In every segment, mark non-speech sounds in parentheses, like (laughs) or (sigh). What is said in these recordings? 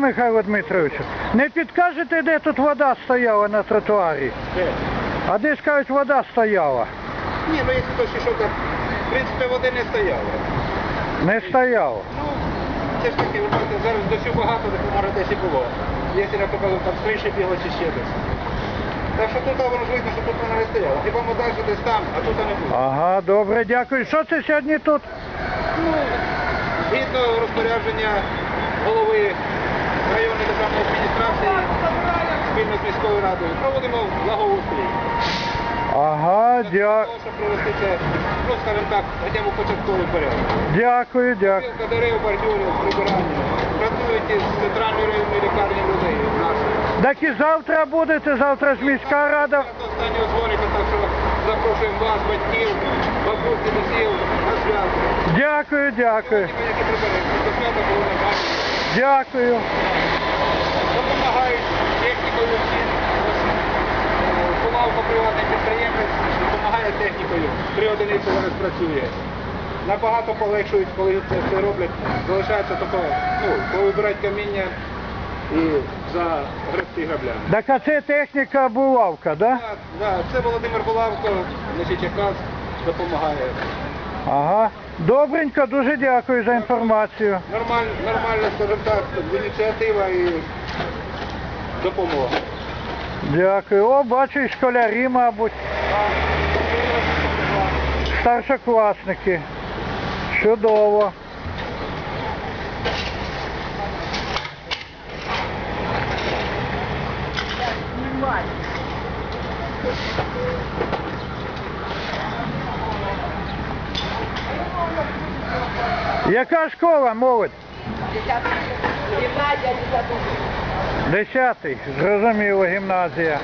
Михайло Дмитровичу. Не підкажете, де тут вода стояла на тротуарі? А де скажуть, вода стояла? Ні, ну якщо хтось ішов, то в принципі води не стояло. Не стояла. Ну, це ж таки, ви бачите, зараз дощу багато, так може десь і було. Якщо, наприклад, там з криші бігло чи ще десь. Так що тут воно ж видно, що тут вона не стояла. Хіба ми далі десь там, а тут не було. Ага, добре, дякую. Що це сьогодні тут? Ну, згідно розпорядження голови районної державної адміністрації спільно з міською радою проводимо благоустрій. Ага, Для дя... щоб привести це, ну, скажімо так, хоча б у початковий порядок. дякую, дякую. Білка дерев, бордюрів, прибирання. Працюють із центральної районної лікарні людей нашої. Так і завтра будете, завтра ж міська рада. Останнього дзвоника, так що запрошуємо вас, батьків, бабусі, досів на свято. Дякую, дякую. Дякую. Допомагають технікою всі. Полавка підприємець допомагає технікою. Три одиниці вони спрацює. Набагато полегшують, коли це все роблять. Залишається таке, ну, коли вибирають каміння і за гребти граблями. Так а це техніка булавка, да? Так, так, це Володимир Булавко, значить, якраз допомагає. Ага. Добренько, дуже дякую за інформацію. Нормально, нормально, скажімо так, ініціатива і допомога. Дякую. О, бачу, і школярі, мабуть, старшокласники. Чудово. Яка школа, молодь? Гімназія 10 Десятий, зрозуміло, гімназія.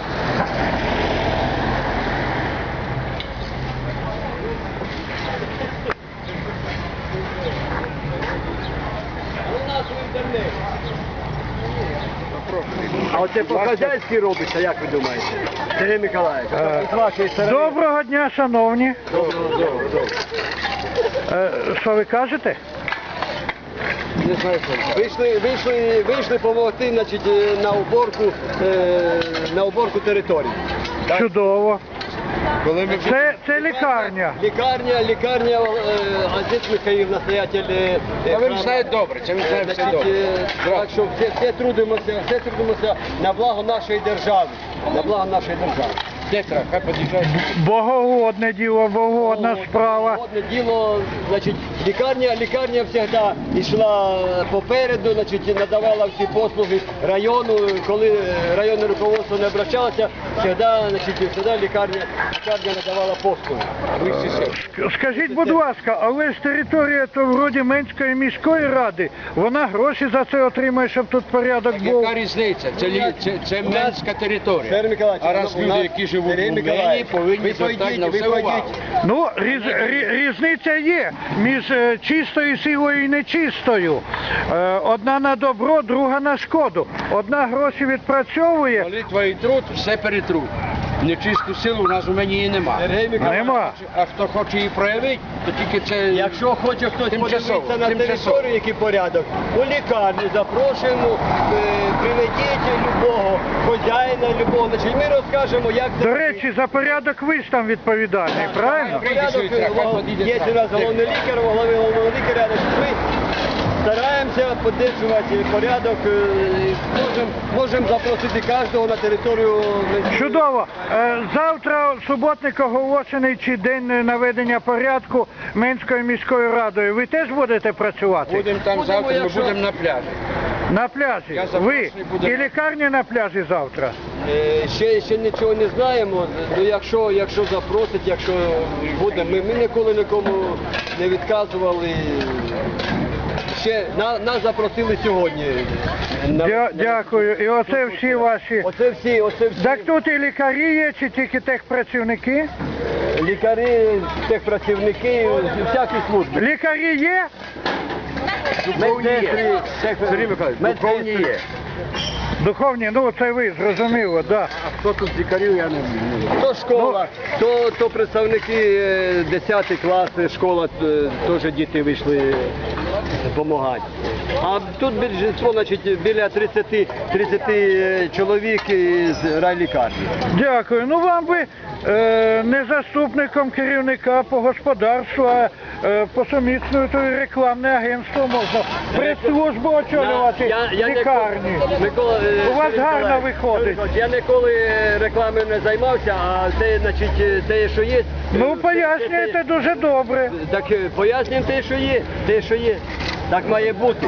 А оце по-хазяйськи робиться, як ви думаєте? Сергій Миколаївич, Е, з вашої сторони. Доброго дня, шановні. Доброго, доброго, доброго. Е, Що ви кажете? Не знаю, що. Вийшли, вийшли, вийшли допомогти значить, е, на уборку, е, на уборку території. Так? Чудово. Коли ми Це, це лікарня. Лікарня, лікарня, е, Азиз Михаїв, настоятель. е, Та храму. знає добре, це він знає все Значить, добре. е, Так що все, все трудимося, все трудимося на благо нашої держави. На благо нашої держави. Десь хай під'їжджає. Богоугодне діло, богоугодна справа. Одне діло, значить, лікарня, лікарня завжди йшла попереду, значить, надавала всі послуги району. Коли районне руководство не обращалося, завжди, значить, завжди лікарня, лікарня надавала послуги. Скажіть, будь ласка, але ж територія то вроді Менської міської ради, вона гроші за це отримає, щоб тут порядок був. Яка різниця? Це, лі- це, це менська територія. Сергій Миколаївич, А раз у люди, які живуть в Україні повинні звертати на все увагу. Ну, різ, рі- різниця є між е, чистою силою і нечистою. Е, Одна на добро, друга на шкоду. Одна гроші відпрацьовує, Молитва і труд все перетруть. Нечисту силу у нас у мені її нема. Нема. А хто хоче її проявити, то тільки це Якщо хоче хтось Тимчасово, подивитися на тимчасово. територію, який порядок, у лікарню запрошуємо, е, приведіть любого хазяїна, любого. Значить, ми розкажемо, як це До речі, за порядок ви ж там відповідальний, правильно? порядок. Е, Є у нас головний лікар, у голови головного лікаря. Підтримувати порядок. е, Можемо запросити кожного на територію. Чудово. Е, Завтра суботник оголошений чи день наведення порядку Менською міською радою. Ви теж будете працювати? будемо там завтра, ми будемо на пляжі. На пляжі. Ви і лікарня на пляжі завтра. Е, Ще, ще нічого не знаємо. Ну, якщо, якщо запросить, якщо буде, ми, ми ніколи нікому не відказували. Ще на, нас запросили сьогодні. На- Дя- Дякую. І оце всі ваші. Оце всі, оце всі Так тут і лікарі є, чи тільки техпрацівники? лікарі, техпрацівники, всякі служби. Лікарі є? Медсестри, Сергій Михайлович, медсестри. Духовні, ну це ви, зрозуміло, да. А хто тут з лікарів, я не знаю. То школа, то, то представники е, 10 класи, школа, е, теж діти вийшли допомагати. А тут більшість, значить, біля 30, 30 е, чоловік з райлікарні. Дякую. Ну вам би е, не заступником керівника по господарству, а е, по сумісною рекламне агентство можна. Прес-службу очолювати лікарні. Микола, е, У вас Сергій гарно Миколаївич, виходить. Я ніколи е, рекламою не займався, а те, значить, е, те, що є. Ну пояснюєте дуже добре. Так е, пояснюємо те, що є, те, що є. Так має бути.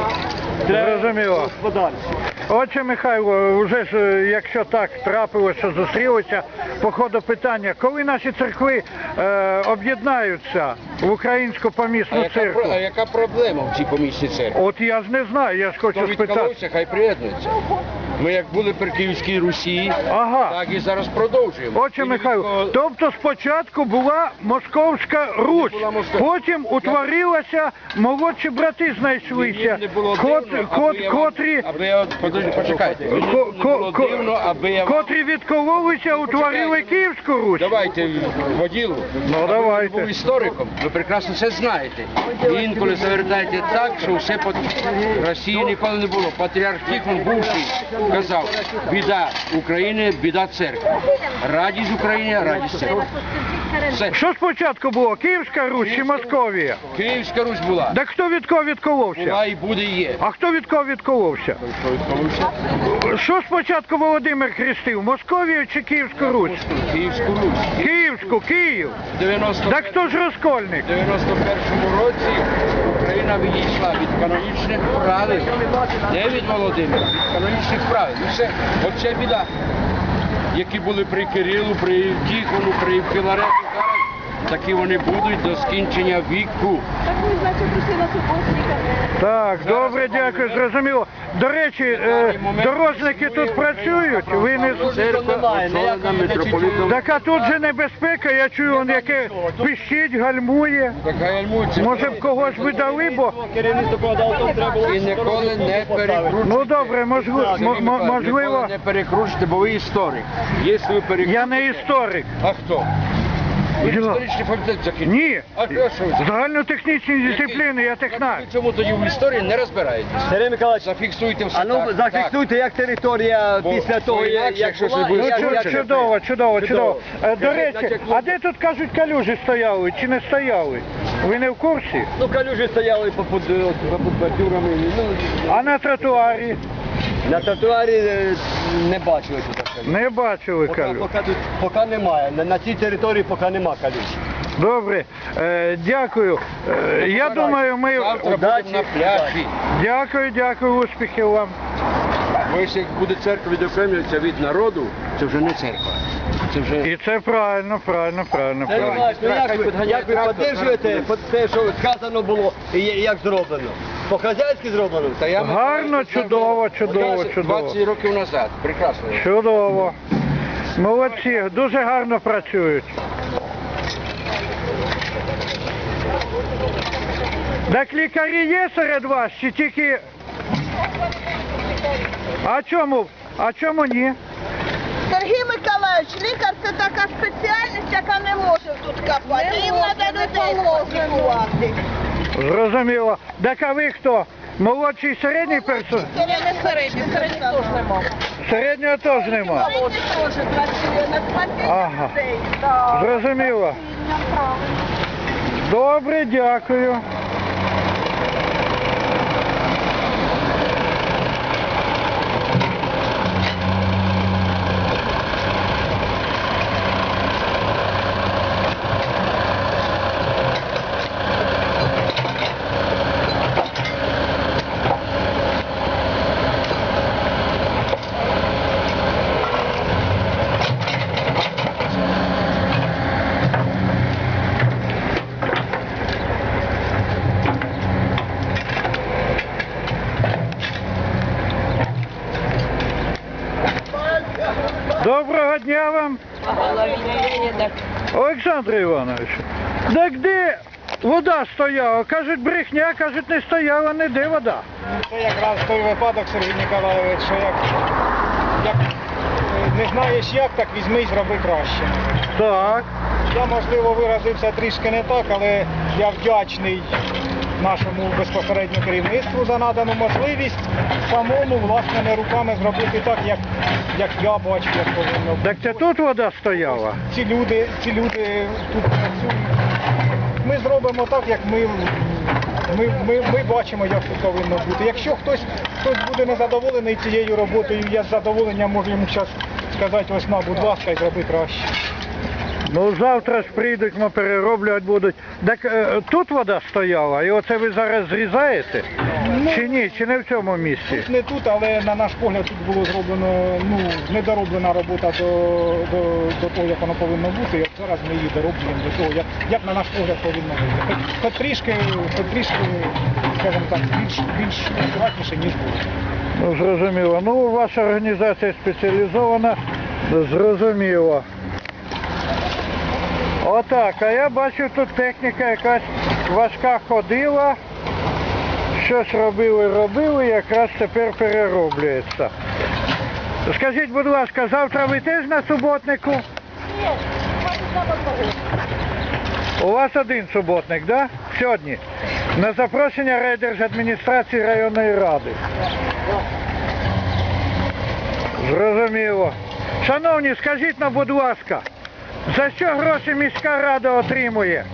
Зрозуміло. Господарство. Отче Михайло, вже ж е, якщо так трапилося, зустрілися, по ходу питання, коли наші церкви е, об'єднаються в українську помісну яка, церкву? про- а яка проблема в цій помісній церкві? От я ж не знаю, я ж Хто хочу спитати. відколовся, хай приєднується. Ми як були при Київській Русі, Ага. так і зараз продовжуємо. Не Михайло, тобто спочатку була Московська Русь, була Московська. потім утворилася, молодші брати знайшлися, не було кот- дивно, кот- я котрі, я, подожди, почекайте. Мені ко- ко- було ко- дивно, аби я вам... котрі відкололися, утворили Київську Русь. Давайте воділу. Ну, давайте. ви був істориком, ви прекрасно все знаєте. І інколи завертаєте так, що все по Росії ніколи не було. Патріарх Тихон бувший казав, біда України, біда церкви. Радість України, радість церкви. Все. Що спочатку було, Київська Русь чи Московія? Київська Русь була. Так хто від кого відколовся? Була і буде і є. А хто від кого відколовся? Що спочатку Володимир хрестив, Московію чи Київську Русь? Київську Русь. Київську, Київ. 90 Так хто ж розкольник? В 91-му році Україна відійшла від канонічних правил. Не від Володимира, від канонічних правил. І все, оце біда. Які були при Кирилу, при Тихону, при Філарету зараз, такі вони будуть до скінчення віку. Так ви, значить, прийшли на суботника. Так, добре, дякую, зрозуміло. До речі, е, дорожники тут працюють, ви не... Так а тут же небезпека, я чую, он яке пищить, гальмує. Може б когось бо... Керівництво треба було І ніколи не перекручуйте. Ну добре, можливо, не перекручуйте, бо ви історик. Я не історик. А хто? Ви історичний факультет закінчили. Ні, А що ж ви? загальнотехнічні дисципліни, я технар. Ви чому тоді в історії не розбираєтесь? Сергій Миколаївич, Зафіксуйте все а ну так. зафіксуйте, як територія Бо після того, як, як якщо була, буде Ну, як- чу- як- чудово, чудово, чудово. Е, До речі, а де тут кажуть калюжі стояли чи не стояли? Ви не в курсі? Ну, калюжі стояли по під, по під бордюрами. Ну, А на тротуарі на тротуарі е, не бачили тут калюжі. Не бачили Поки, калюж. поки, тут, поки немає. На, на цій території поки нема калюж. Добре, е, дякую. Е, я думаю, ми Завтра Удачі. будемо на пляжі. дякую, дякую, успіхів вам. Бо якщо буде церква відокремлюється від народу, це вже не церква. Це вже І це правильно, правильно, правильно, правильно. Миколаївич, ну як ви, підганяє як ви підтримуєте те, що сказано було і як зроблено? По-хазяйськи зроблено? Та я Гарно, це чудово, чудово, чудово. 20 років назад. Прекрасно. Чудово. Молодці, дуже гарно працюють. Так лікарі є серед вас, чи тільки. А чому? А чому ні? Сергій Миколаївич, лікар це така спеціальність, яка не може тут копати. Їм треба людей лікувати. Зрозуміло. Так а ви хто? Молодший середній персонал? Це не середній, середній теж нема. Середнього теж нема. Середній теж працює на спасіння Ага. людей. Зрозуміло. Добре, дякую. Дня вам, Олександр Іванович. Так де вода стояла? Кажуть, брехня, кажуть, не стояла, не де вода. Це якраз той випадок, Сергій Ніколаєвич, що як, як не знаєш як, так візьми і зроби краще. Так. Я, можливо, виразився трішки не так, але я вдячний нашому безпосередньо керівництву за надану можливість самому власними руками зробити так, як, як я бачу, як повинно бути. Так це тут вода стояла? Ці люди, ці люди тут працюють. Ми зробимо так, як ми, ми, ми, ми бачимо, як тут повинно бути. Якщо хтось, хтось буде незадоволений цією роботою, я з задоволенням можу йому зараз сказати, ось на, будь ласка, і зроби краще. Ну завтра ж прийдуть, ми перероблювати будуть. Так е, тут вода стояла, і оце ви зараз зрізаєте? Чи ні? Чи не в цьому місці? Тут не тут, але на наш погляд тут було зроблено ну, недороблена робота до, до, до того, як воно повинно бути. І от зараз ми її дороблюємо до того, як, як на наш погляд повинно бути. Хоч, хоч трішки, хоч трішки, скажімо так, більш, більш акуратніше, ніж було. Ну, зрозуміло. Ну, ваша організація спеціалізована, зрозуміло. Отак, а я бачу, тут техніка якась важка ходила. Щось робили, робили, якраз тепер перероблюється. Скажіть, будь ласка, завтра ви теж на суботнику? Ні, у вас один суботник, так? Да? Сьогодні. На запрошення райдержадміністрації районної ради. Зрозуміло. Шановні, скажіть нам, будь ласка, за що гроші міська рада отримує?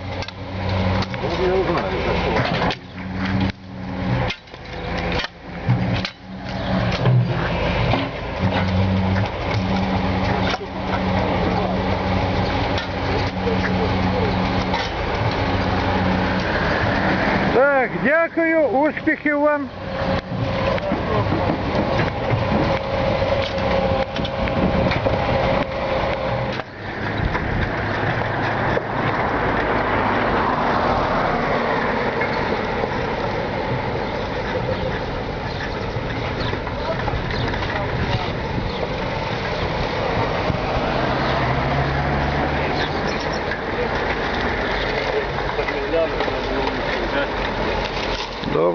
Так, дякую, успіхів вам.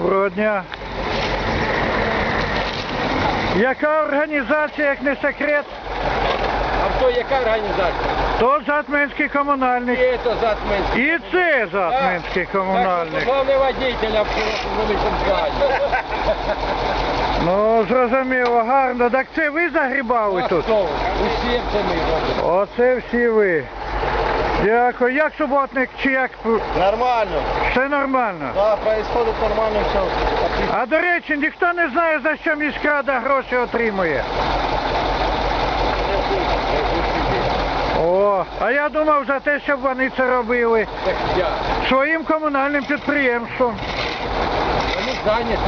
Доброго дня. Яка організація, як не секрет? А хто яка організація? То Затменський комунальник. І це Затменський. І це Затменський комунальник. Главний водитель великому згані. (laughs) Ну, зрозуміло, гарно. Так це ви загрібали тут? Усі це ми. Оце всі ви. Дякую. Як суботник чи як? Нормально. Все нормально. Да, происходит нормально все. А до речі, ніхто не знає, за що міськрада гроші отримує. О, а я думав за те, щоб вони це робили Так я. своїм комунальним підприємством. Вони зайняті.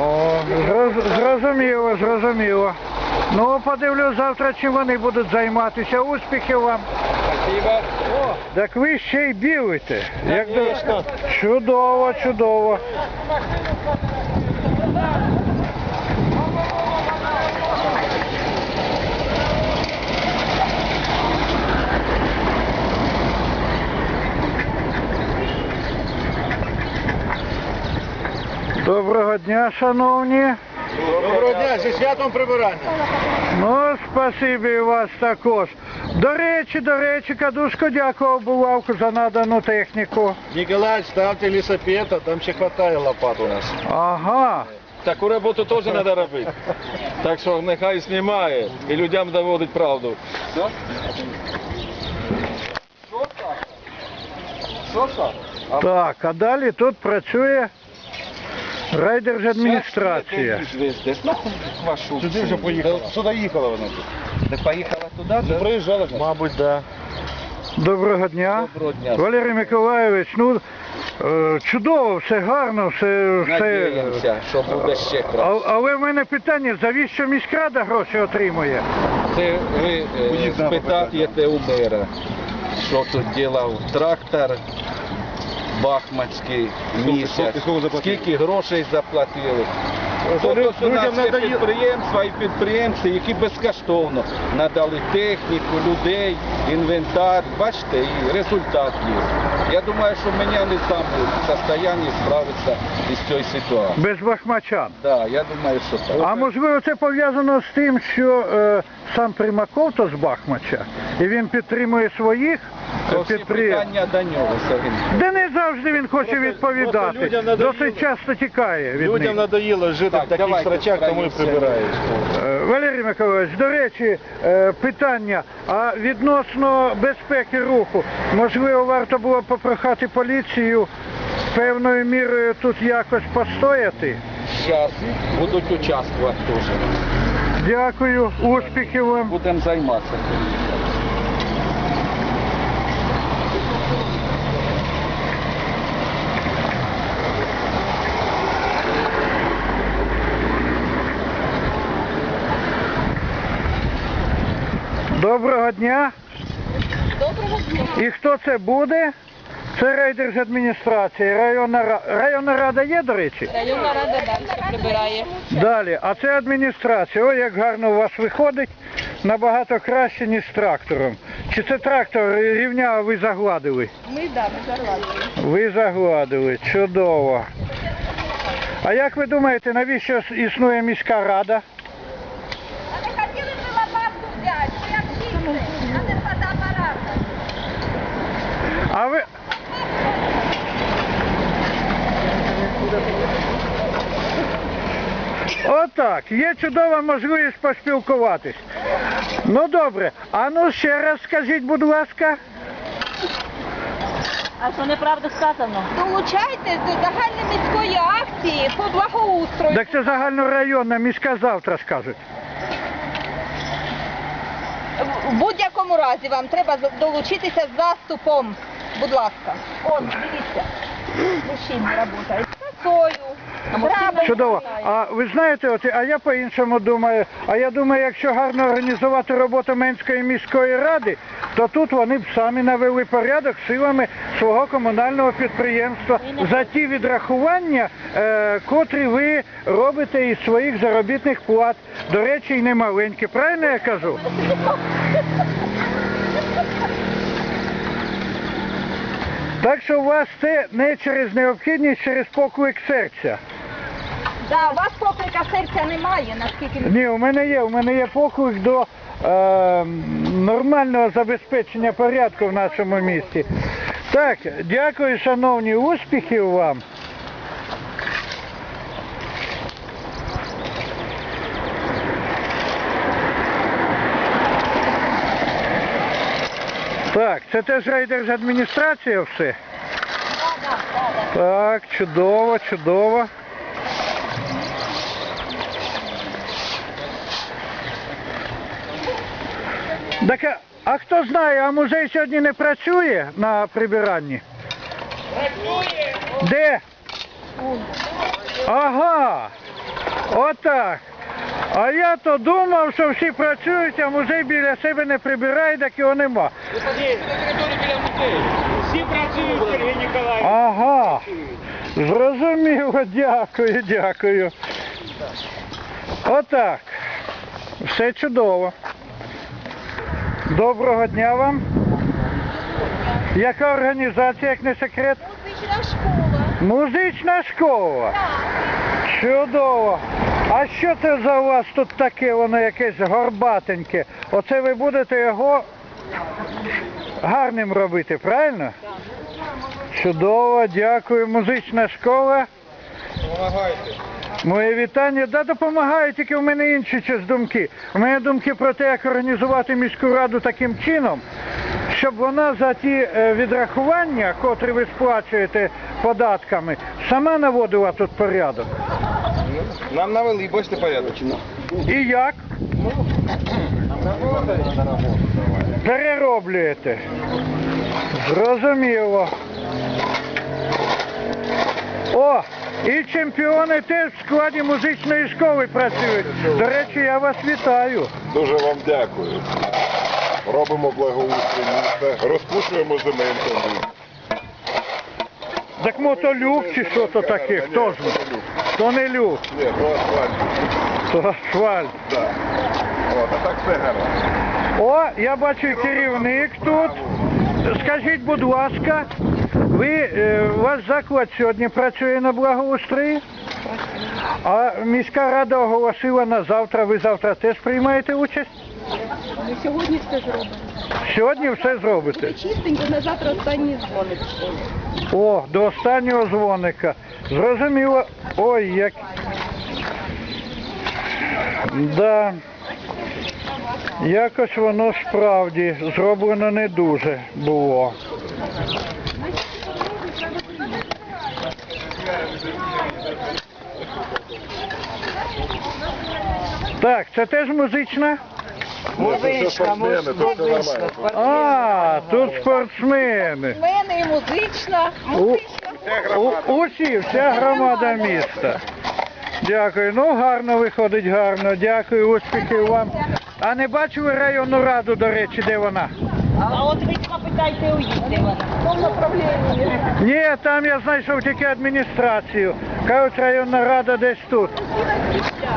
О, зроз- зрозуміло, зрозуміло. Ну, подивлюсь завтра, чим вони будуть займатися. Успіхів вам. Спасибо. Так ви ще й білите. Як до... Чудово, чудово. Доброго дня, шановні. Доброго дня, зі святом прибирання. Ну, спасибі і вас також. До речі, до речі, Кадушко дякував булавку за надану техніку. Николаевич, ставьте лесопед, а там ще хватає лопат у нас. Ага. Таку роботу теж треба робити. Так що нехай знімає і людям доводить правду. Так, а далі тут працює райдержадміністрація. Сюди вже поїхала. Сюди їхала вона. тут. Не поїхала туди? Не приїжджала? Мабуть, так. Доброго дня. Доброго дня. Валерій Миколайович, ну е, чудово, все гарно, все. все... Надіємося, що буде ще краще. але в мене питання, завіщо міськрада гроші отримує? Це ви е, спитаєте у мера, що тут ділав трактор Бахмацький місяць, скільки грошей заплатили. Тобто, у нас людям є підприємства і підприємці, які безкоштовно надали техніку, людей, інвентар. Бачите, і результат є. Я думаю, що мене не сам в состоянні справитися із цією ситуацією. Без бахмачан. Да, я думаю, що так. А можливо це пов'язано з тим, що е, сам Примаков то з Бахмача, і він підтримує своїх підприємств. питання до нього, Сергій. Де не завжди він хоче Просто- відповідати. просто людям надоїло. Досить часто тікає від Людям них. надоїло жити Так, в таких давайте срачах, тому і втроїм прибирають. Е, Валерій Миколаївич, до речі, е, питання, а відносно безпеки руху, можливо, варто було попрохати поліцію певною мірою тут якось постояти? Зараз будуть участвувати теж. Дякую, успіхів вам. Будемо займатися. Доброго дня. Доброго дня. І хто це буде? Це райдержадміністрація. Районна, ра- районна рада є, до речі? Районна рада далі прибирає. Далі. А це адміністрація. Ой, як гарно у вас виходить. Набагато краще, ніж з трактором. Чи це трактор рівня ви загладили? Ми да, ми зарладили. Ви загладили. Чудово. А як ви думаєте, навіщо існує міська рада? А не хотіли б лопатку взяти, це як діти, а не фотоапарат. А ви. Отак, є чудова можливість поспілкуватись. Ну добре, а ну ще раз скажіть, будь ласка. А що неправда сказано? Долучайтесь до загальноміської акції по благоустрою. Так це загальнорайонна міська завтра скажуть. В будь-якому разі вам треба долучитися з заступом. Будь ласка. Он, дивіться. Мужчини працюють. Сою. Чудово. А ви знаєте, от, а я по-іншому думаю. А я думаю, якщо гарно організувати роботу Менської міської ради, то тут вони б самі навели порядок силами свого комунального підприємства за ті відрахування, е, котрі ви робите із своїх заробітних плат. До речі, і не маленькі. Правильно я кажу? (laughs) Так що у вас це не через необхідність, через поклик серця. Да, у вас поклика серця немає, наскільки Ні, у мене є, у мене є поклик до е, нормального забезпечення порядку в нашому місті. Так, дякую, шановні, успіхів вам. Так, це теж райдержадміністрація все? Так, чудово, чудово. Так, а- а хто знає, а музей сьогодні не працює на прибиранні? Працює! Де? Ага. Отак. А я то думав, що всі працюють, а музей біля себе не прибирає, так його нема. Всі працюють, Сергій Ніколаївич. Ага. Зрозуміло, дякую, дякую. Отак. Все чудово. Доброго дня вам. Яка організація, як не секрет? Музична школа. Музична школа. Чудово. А що це за у вас тут таке, воно якесь горбатеньке? Оце ви будете його гарним робити, правильно? Чудово, дякую. Музична школа. Помагайте. Моє вітання. Да, допомагаю, тільки в мене інші щось думки. У мене думки про те, як організувати міську раду таким чином, щоб вона за ті е, відрахування, котрі ви сплачуєте податками, сама наводила тут порядок. Нам навели, бачите порядок. І як? Перероблюєте. Зрозуміло. О, і чемпіони теж в складі музичної школи працюють. До речі, я вас вітаю. Дуже вам дякую. Робимо благоустрій міста, розпушуємо земельку. Так мотолюб чи що то таке? Хто ж? То не люк, Ні, то асфальт. то асфальт. Да. О, та так все гаразд. О, я бачу керівник тут. Скажіть, будь ласка, ви, е, ваш заклад сьогодні працює на благоустрої? А міська рада оголосила на завтра, ви завтра теж приймаєте участь? Ми сьогодні все зробимо. Сьогодні все зробите. Чистенько, на завтра останній дзвоник. О, до останнього дзвоника. Зрозуміло. Ой, як. Да. Якось воно справді зроблено не дуже було. Так, це теж музична? Музичка, музичка. А, тут спортсмени. Мене і музична. У, усі, вся громада міста. Дякую. Ну, гарно виходить, гарно. Дякую, успіхів вам. А не бачили районну раду, до речі, де вона? А от ви запитайте у їх, де вона. В тому направленні. Ні, там я знайшов тільки адміністрацію. Кажуть, районна рада десь тут.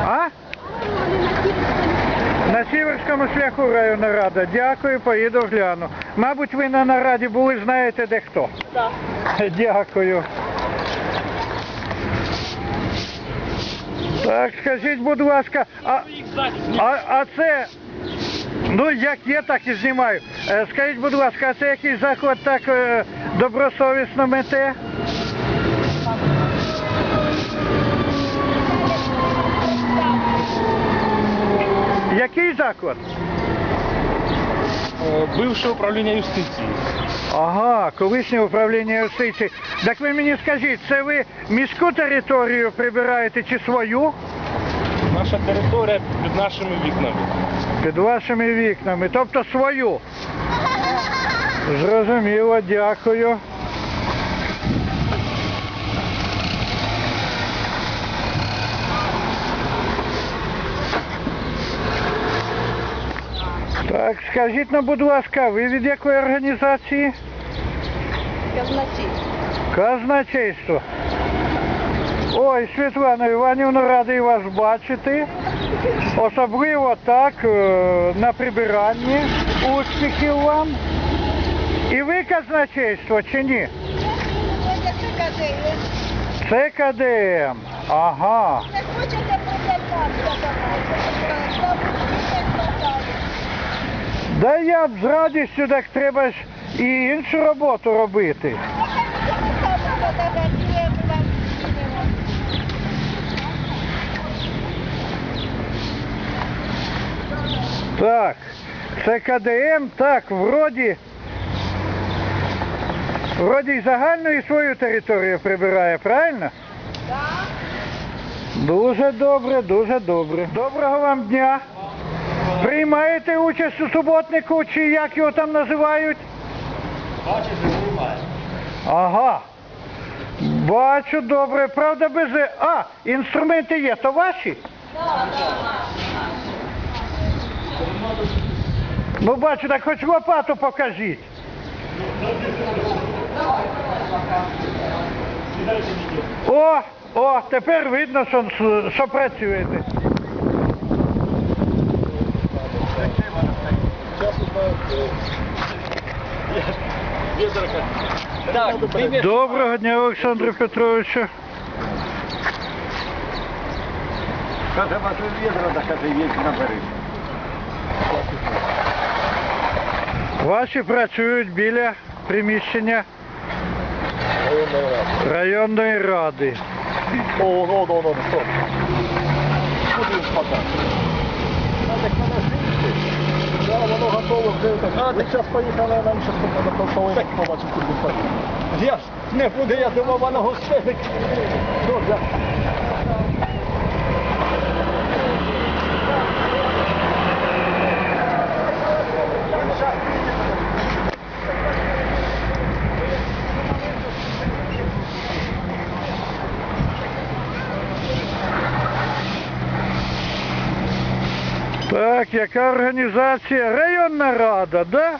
А? На Сіверському шляху районна рада. Дякую, поїду гляну. Мабуть, ви на нараді були, знаєте де хто. Так. (laughs) Дякую. Так, скажіть, будь ласка, а, а, а це, ну як є, так і знімаю. Е, Скажіть, будь ласка, а це який заклад так е, добросовісно мете? Який заклад? Бивше управління юстиції. Ага, колишнє управління юстиції. Так ви мені скажіть, це ви міську територію прибираєте чи свою? Наша територія під нашими вікнами. Під вашими вікнами, тобто свою. Зрозуміло, дякую. Так, скажіть ну, будь ласка, ви від якої організації? Казначей. Казначейство. Ой, Світлана Іванівна, радий вас бачити. Особливо так е, на прибиранні. Успіхів вам. І ви казначейство чи ні? Це КДМ. Ага. Не хочете приземлятися Да я б з радістю, так треба ж і іншу роботу робити. Так, це КДМ, так, вроді. Вроді й загальну і свою територію прибирає, правильно? Так. Дуже добре, дуже добре. Доброго вам дня. Приймаєте участь у суботнику, чи як його там називають? Ага. Бачу, добре. Правда, без. А, інструменти є, то ваші? Ну бачу, так хоч лопату покажіть. О, о, тепер видно, що, що працюєте. Доброго дня, Олександре Петровичу. Каже, вас відра, так каже, є набери. Ваші працюють біля приміщення районної ради. О, о, о, о, стоп. Куди спадати? Да, А, так зараз поїхали, нам зараз побачимо, куди поїхали. Я ж не буде, я думав, воно гостиник. Добре. Так, яка організація? Районна рада, да?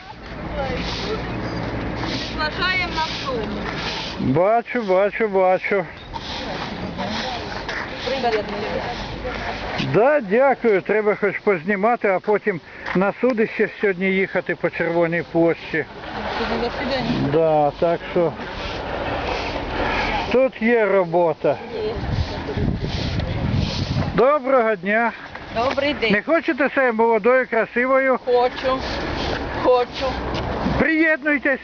Вважаємо на тому. Бачу, бачу, бачу. Да, дякую. Треба хоч познімати, а потім на судище сьогодні їхати по Червоній площі. Да, так що тут є робота. Доброго дня. Добрий день. Не хочете себе молодою, красивою? Хочу. Хочу. Приєднуйтесь.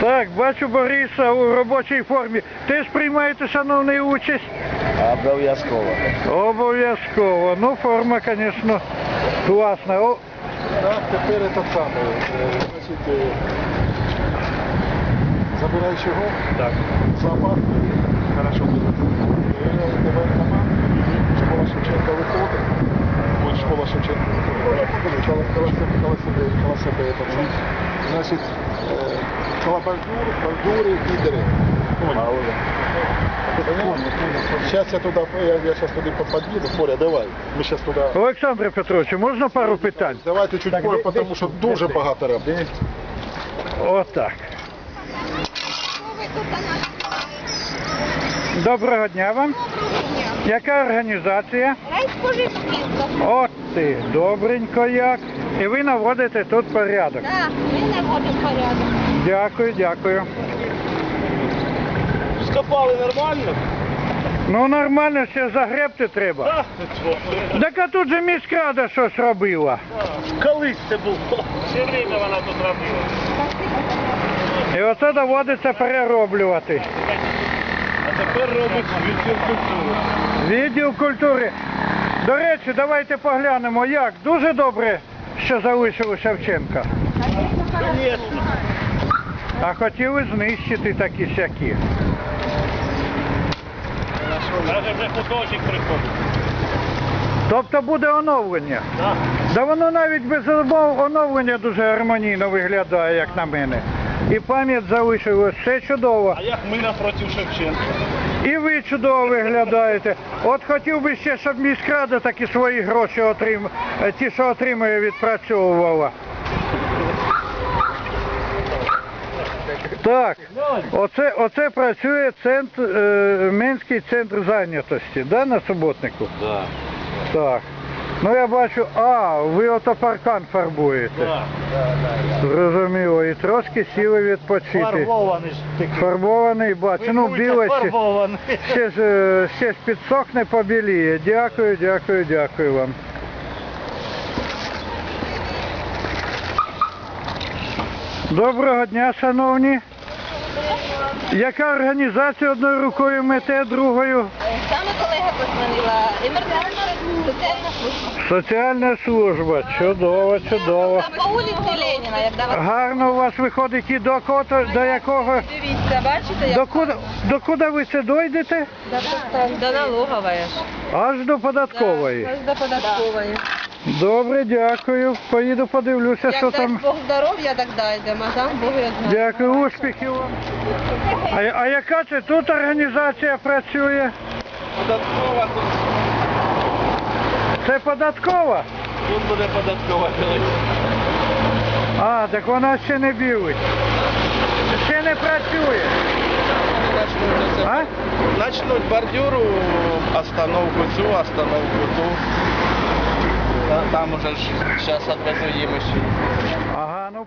Так, бачу Бориса у робочій формі. Теж приймаєте, шановний, участь? Обов'язково. Обов'язково. Ну, форма, звісно, класна. О, Так, тепер самий. е, Значить, е, забираєш його? Так. Зоопарк Хорошо буде. Тебе команда. Школа Шевченка виходить. Буде школа Шевченка виходить. Коло коло себе, коло себе, коло себе этот самий. Значить, е, коло бордюр, бордюри і дерева. Сейчас я туда, я, я сейчас туда подъеду. Боря, давай. Мы сейчас туда. Олександре Петровичу, можна пару питань? Давайте чуть позже, тому що дуже багато роботи. Отак. Доброго дня вам. Яка організація? Райспоживспілка. От ти, добренько як. І ви наводите тут порядок. Так, ми наводимо порядок. Дякую, дякую. Скопали нормально? Ну нормально, ще загребти треба. Так а тут же міськрада щось робила. Колись це було. Все время вона тут робила. І оце доводиться перероблювати. Тепер робить відділ культури. Відділ культури. До речі, давайте поглянемо, як. Дуже добре, що залишили Шевченка. Звісно. А хотіли знищити такі сякі. Навіть вже художник приходить. Тобто буде оновлення. Так. Да воно навіть без оно- оновлення дуже гармонійно виглядає, як на мене. І пам'ять залишилась, все чудово. А як ми напроти Шевченка? І ви чудово виглядаєте. От хотів би ще, щоб міськрада такі свої гроші отрим... е, ті, що отримує, відпрацьовувала. Так, оце, оце працює центр, е, Менський центр зайнятості, да, на суботнику? Так. Так. Ну я бачу, а, ви ото паркан фарбуєте. Так. Зрозуміло, і трошки сіли відпочити. Фарбований ж такий. Фарбований, бачу, ну біле ще, Фарбований. ще, ж, е, ще ж підсохне, побіліє. Дякую, дякую, дякую вам. Доброго дня, шановні. Яка організація одною рукою мете, другою? Саме колега позвонила. Соціальна служба. Соціальна служба. Чудово, чудово. По вулиці Леніна, як давай. Гарно у вас виходить і до кото, до якого? Дивіться, бачите, До куди, до куди ви це дойдете? До налогової. Аж до податкової. Ось до податкової. Добре, дякую. Поїду подивлюся, що Як там. Бог здоров'я, так дійдемо, а там Бог його знає. Дякую, успіхів вам. А, а яка це тут організація працює? Податкова тут. Це податкова? Тут буде податкова білий. А, так вона ще не білить. Ще не працює. А? Начнуть бордюру, остановку цю, остановку ту. Та- Там уже ж зараз відвезу їм. Ага, ну.